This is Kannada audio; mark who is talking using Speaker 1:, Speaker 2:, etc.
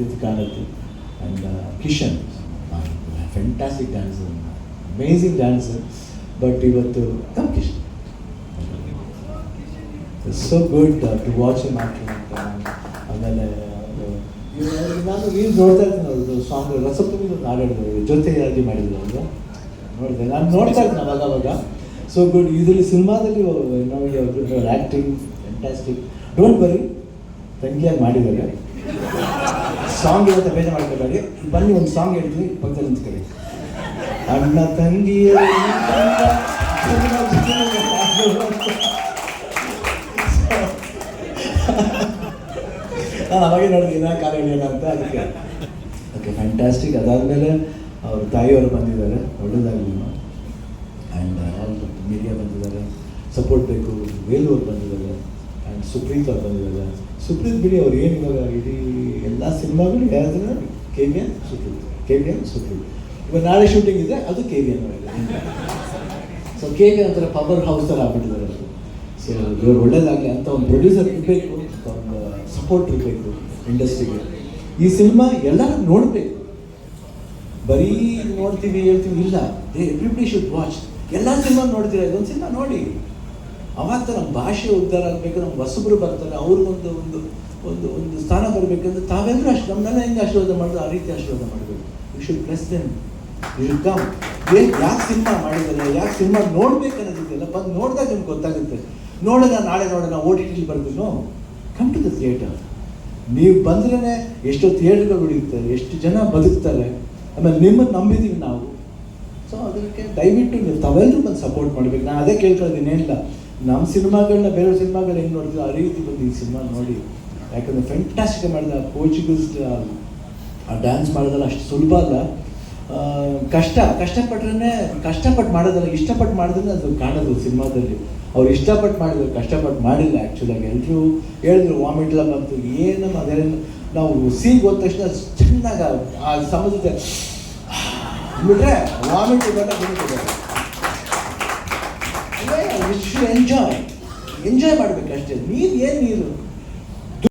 Speaker 1: Aditya ಕಾಲತಿ and Kishan fantastic dancer amazing dancer but ಇವತ್ತು come Kishan so good to watch ಅಂತ ಆಮೇಲೆ ನಾನು ನೀವು ನೋಡ್ತಾ ಇರ್ತೀನಿ ಅವ್ರದ್ದು ಸಾಂಗ್ ರಸಪ್ತಮಿ ಹಾಡಿದ್ರು ಜೊತೆಯಾಗಿ ಮಾಡಿದ್ರು ಅವರು. ನೋಡಿದೆ, ನಾನು ನೋಡ್ತಾ ಇರ್ತೀನಿ ಅವಾಗ ಅವಾಗ. ಸೊ ಗುಡ್ ಇದರಲ್ಲಿ ಸಿನಿಮಾದಲ್ಲಿ ನಾವು ಆ್ಯಕ್ಟಿಂಗ್ ಫ್ಯಾಂಟಾಸ್ಟಿಕ್ ಡೋಂಟ್ ವರಿ ತಂಗಿಯಾಗಿ ಮಾಡಿದ್ದಾರೆ. ಸಾಂಗ್ ಇವತ್ತು ಬೇಜ ಮಾಡ್ಕೋಬೇಡಿ. ಬನ್ನಿ ಒಂದು ಸಾಂಗ್ ಹೇಳ್ತೀನಿ ಪಕ್ಕದಲ್ಲಿ ನಿಂತ್ಕೊಳ್ಳಿ ಅಣ್ಣ ತಂಗಿಯ ನಾನು ಅವಾಗೇ ನೋಡಿದ್ದೀನಿ ಕಾಲ ಹೇಳಿಲ್ಲ ಅಂತ, ಅದಕ್ಕೆ. ಓಕೆ ಫ್ಯಾಂಟಾಸ್ಟಿಕ್ ಅದಾದಮೇಲೆ ಅವ್ರ ತಾಯಿಯವರು ಬಂದಿದ್ದಾರೆ, ಒಳ್ಳೇದಾಗಲಿ ಆ್ಯಂಡ್ ಆಲ್ ಮೀಡಿಯಾ ಬಂದಿದ್ದಾರೆ ಸಪೋರ್ಟ್ ಬೇಕು ವೇಲು ಅವ್ರು ಬಂದಿದ್ದಾರೆ. ಸುಪ್ರೀತ್ ಅವ್ರು ಬಂದಿದ್ದಾರೆ ಸುಪ್ರೀತ್ ಬಿಡಿ ಅವ್ರು ಏನು ಇವಾಗ ಇಡೀ ಎಲ್ಲ ಸಿನಿಮಾಗಳು ಯಾರಾದ್ರೂ K V N Supreeth. K V N Supreeth. ಇವಾಗ ನಾಳೆ ಶೂಟಿಂಗ್ ಇದೆ ಅದು K V N so K V power house ಥರ ಆಗ್ಬಿಟ್ಟಿದ್ದಾರೆ ಅವರು. ಸೊ ಇವ್ರು ಒಳ್ಳೇದಾಗಲಿ ಅಂತ ಒಂದು ಪ್ರೊಡ್ಯೂಸರ್ ಇರಬೇಕು, ಒಂದು ಸಪೋರ್ಟ್ ಇರಬೇಕು ಇಂಡಸ್ಟ್ರಿಗೆ. ಈ ಸಿನಿಮಾ ಎಲ್ಲರೂ ನೋಡಬೇಕು. ಬರೀ ನೋಡ್ತೀವಿ, ಹೇಳ್ತೀವಿ, ಇಲ್ಲ. ದೇ ಎವ್ರಿಬಡಿ ಶುಡ್ ವಾಚ್ ಎಲ್ಲ ಸಿನಿಮಾ ನೋಡ್ತೀರಾ? ಇದೊಂದು ಸಿನಿಮಾ ನೋಡಿ. ಅವಾಗ ನಮ್ಮ ಭಾಷೆ ಉದ್ಧಾರ ಆಗಬೇಕು, ನಮ್ಮ ಹೊಸಬ್ರು ಬರ್ತಾರೆ ಅವ್ರಿಗೊಂದು ಒಂದು ಒಂದು ಒಂದು ಸ್ಥಾನ ಬರಬೇಕಂದ್ರೆ ತಾವೆಲ್ಲರೂ ಅಷ್ಟು ನಮ್ಮನ್ನೆಲ್ಲ ಹೆಂಗೆ ಆಶೀರ್ವಾದ ಮಾಡೋದು ಆ ರೀತಿ ಆಶೀರ್ವಾದ ಮಾಡಬೇಕು. You should press then you should come ಏನು ಯಾಕೆ ಸಿನಿಮಾ ಮಾಡಿದ್ದಾರೆ, ಯಾಕೆ ಸಿನಿಮಾ ನೋಡ್ಬೇಕು ಅನ್ನೋದಿದೆಯಲ್ಲ ಬಂದು ನೋಡಿದಾಗ ನಿಮ್ಗೆ ಗೊತ್ತಾಗುತ್ತೆ. ನೋಡೋಣ, ನಾಳೆ ನೋಡೋಣ ಓ ಟಿ ಟಿಲಿ ಬರ್ತೀನೋ ಕಮ್ ಟು ದ ಥಿಯೇಟರ್ ನೀವು ಬಂದ್ರೇ ಎಷ್ಟೋ ಥಿಯೇಟರ್ಗಳು ಉಳಿಯುತ್ತೆ, ಎಷ್ಟು ಜನ ಬದುಕ್ತಾರೆ. ಆಮೇಲೆ ನಿಮ್ಮನ್ನು ನಂಬಿದ್ದೀವಿ ನಾವು. ಸೊ ಅದಕ್ಕೆ ದಯವಿಟ್ಟು ನೀವು ತಾವೆಲ್ಲರೂ ಬಂದು ಸಪೋರ್ಟ್ ಮಾಡಬೇಕು. ನಾನು ಅದೇ ಕೇಳ್ಕೊಳ್ಳೋದು ಏನಿಲ್ಲ. ನಮ್ಮ ಸಿನಿಮಾಗಳನ್ನ ಬೇರೆ ಸಿನಿಮಾಗಳು ಹೆಂಗೆ ನೋಡಿದ್ರು ಆ ರೀತಿ ಬಂದು ಈ ಸಿನಿಮಾ ನೋಡಿ. ಯಾಕಂದರೆ ಫ್ಯಾಂಟಾಸ್ಟಿಕ್ ಮಾಡಿದ ಪೋರ್ಚುಗಲ್ಸ್ ಆ ಡ್ಯಾನ್ಸ್ ಮಾಡೋದಲ್ಲ ಅಷ್ಟು ಸುಲಭ ಅಲ್ಲ. ಕಷ್ಟ ಕಷ್ಟಪಟ್ರೇ ಕಷ್ಟಪಟ್ಟು ಮಾಡೋದಲ್ಲ ಇಷ್ಟಪಟ್ಟು ಮಾಡಿದ್ರೆ ಅದು ಕಾಣೋದು ಸಿನಿಮಾದಲ್ಲಿ. ಅವ್ರು ಇಷ್ಟಪಟ್ಟು ಮಾಡಿದ್ರು ಕಷ್ಟಪಟ್ಟು ಮಾಡಿಲ್ಲ ಆ್ಯಕ್ಚುಲಾಗಿ ಎಲ್ಲರೂ ಹೇಳಿದ್ರು ವಾಮಿಟ್ ಎಲ್ಲ ಬಂತು. ಏನು ಅದೇ ನಾವು ಸೀಗೆ ಹೋದ ತಕ್ಷಣ ಚೆನ್ನಾಗಿ ಆ ಸಮುದ್ರ ಬಿಟ್ಟರೆ ವಾಮಿಟ್ ಇವೆಲ್ಲ ಎಂಜಾಯ್ ಎಂಜಾಯ್ ಮಾಡ್ಬೇಕು ಅಷ್ಟೇ. ನೀರು ಏನು ನೀರು?